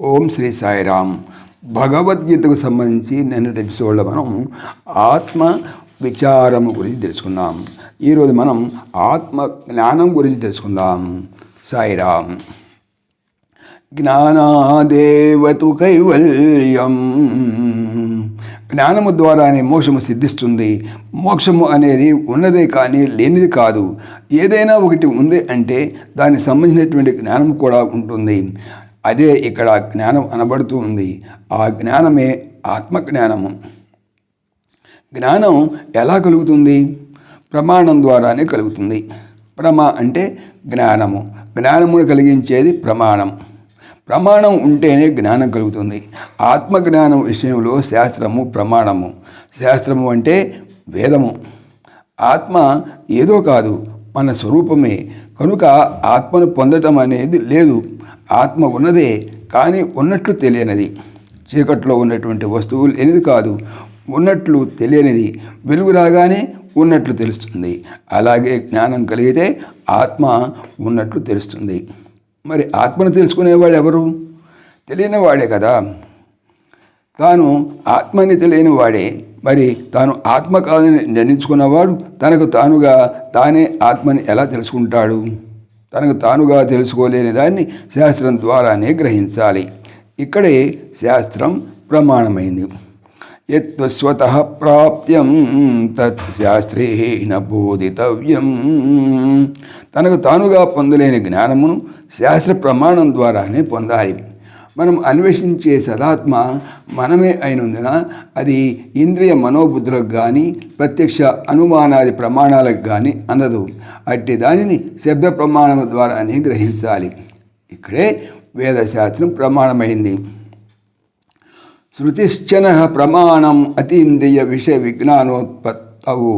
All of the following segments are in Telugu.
ఓం శ్రీ సాయిరామ్. భగవద్గీతకు సంబంధించి నిన్నటి ఎపిసోడ్లో మనం ఆత్మ విచారము గురించి తెలుసుకుందాం. ఈరోజు మనం ఆత్మ జ్ఞానం గురించి తెలుసుకుందాం. సాయిరామ్. జ్ఞానాదేవతు కైవల్యం. జ్ఞానము ద్వారానే మోక్షము సిద్ధిస్తుంది. మోక్షము అనేది ఉన్నదే కానీ లేనిది కాదు. ఏదైనా ఒకటి ఉంది అంటే దానికి సంబంధించినటువంటి జ్ఞానం కూడా ఉంటుంది. అదే ఇక్కడ జ్ఞానం అనబడుతూ ఉంది. ఆ జ్ఞానమే ఆత్మజ్ఞానము. జ్ఞానం ఎలా కలుగుతుంది? ప్రమాణం ద్వారానే కలుగుతుంది. ప్రమా అంటే జ్ఞానము. జ్ఞానమును కలిగించేది ప్రమాణం. ప్రమాణం ఉంటేనే జ్ఞానం కలుగుతుంది. ఆత్మజ్ఞానం విషయంలో శాస్త్రము ప్రమాణము. శాస్త్రము అంటే వేదము. ఆత్మ ఏదో కాదు. మన స్వరూపమే. కనుక ఆత్మను పొందటం అనేది లేదు. ఆత్మ ఉన్నదే కానీ ఉన్నట్లు తెలియనిది. చీకట్లో ఉన్నటువంటి వస్తువులు ఎనిది కాదు ఉన్నట్లు తెలియనిది. వెలుగు రాగానే ఉన్నట్లు తెలుస్తుంది. అలాగే జ్ఞానం కలిగితే ఆత్మ ఉన్నట్లు తెలుస్తుంది. మరి ఆత్మను తెలుసుకునేవాడు ఎవరు? తెలియని వాడే కదా. తాను ఆత్మని తెలియని వాడే మరి తాను ఆత్మ కాదని నిర్ణయించుకున్నవాడు తనకు తానుగా తానే ఆత్మని ఎలా తెలుసుకుంటాడు? తనకు తానుగా తెలుసుకోలేని దాన్ని శాస్త్రం ద్వారానే గ్రహించాలి. ఇక్కడే శాస్త్రం ప్రమాణమైంది. ఎత్తు స్వత ప్రాప్త్యం తత్ శాస్త్రేణ బోధితవ్యం. తనకు తానుగా పొందలేని జ్ఞానమును శాస్త్ర ప్రమాణం ద్వారానే పొందాలి. మనం అన్వేషించే సదాత్మ మనమే అయినందున అది ఇంద్రియ మనోబుద్ధులకు కానీ ప్రత్యక్ష అనుమానాది ప్రమాణాలకు కానీ అందదు. అట్టి దానిని శబ్ద ప్రమాణం ద్వారానే గ్రహించాలి ఇక్కడే వేదశాస్త్రం ప్రమాణమైంది. శృతిశ్చన ప్రమాణం అతీంద్రియ విషయ విజ్ఞానోత్పత్తవు.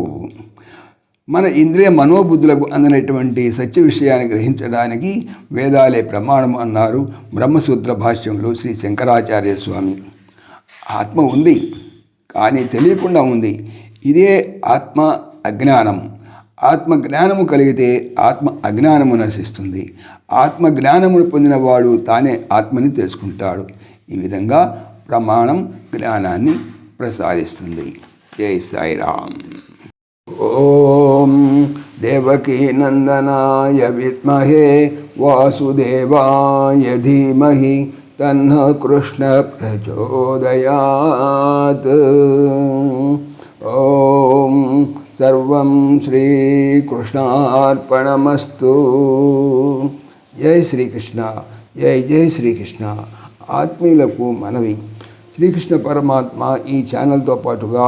మన ఇంద్రియ మనోబుద్ధులకు అందినటువంటి సత్య విషయాన్ని గ్రహించడానికి వేదాలే ప్రమాణం అన్నారు బ్రహ్మసూత్ర భాష్యంలో శ్రీ శంకరాచార్య స్వామి. ఆత్మ ఉంది కానీ తెలియకుండా ఉంది. ఇదే ఆత్మ అజ్ఞానం. ఆత్మ జ్ఞానము కలిగితే ఆత్మ అజ్ఞానము నశిస్తుంది. ఆత్మ జ్ఞానమును పొందినవాడు తానే ఆత్మని తెలుసుకుంటాడు. ఈ విధంగా ప్రమాణం జ్ఞానాన్ని ప్రసాదిస్తుంది. జై సాయిరామ్. ఓం దేవకీనందనాయ విద్మహే వాసుదేవాయ ధీమహి తన్న కృష్ణ ప్రచోదయాత్ ఓం సర్వం శ్రీకృష్ణార్పణమస్తు జై శ్రీకృష్ణ జై జై శ్రీకృష్ణ ఆత్మీయులకు మనవి శ్రీకృష్ణ పరమాత్మ ఈ ఛానల్తో పాటుగా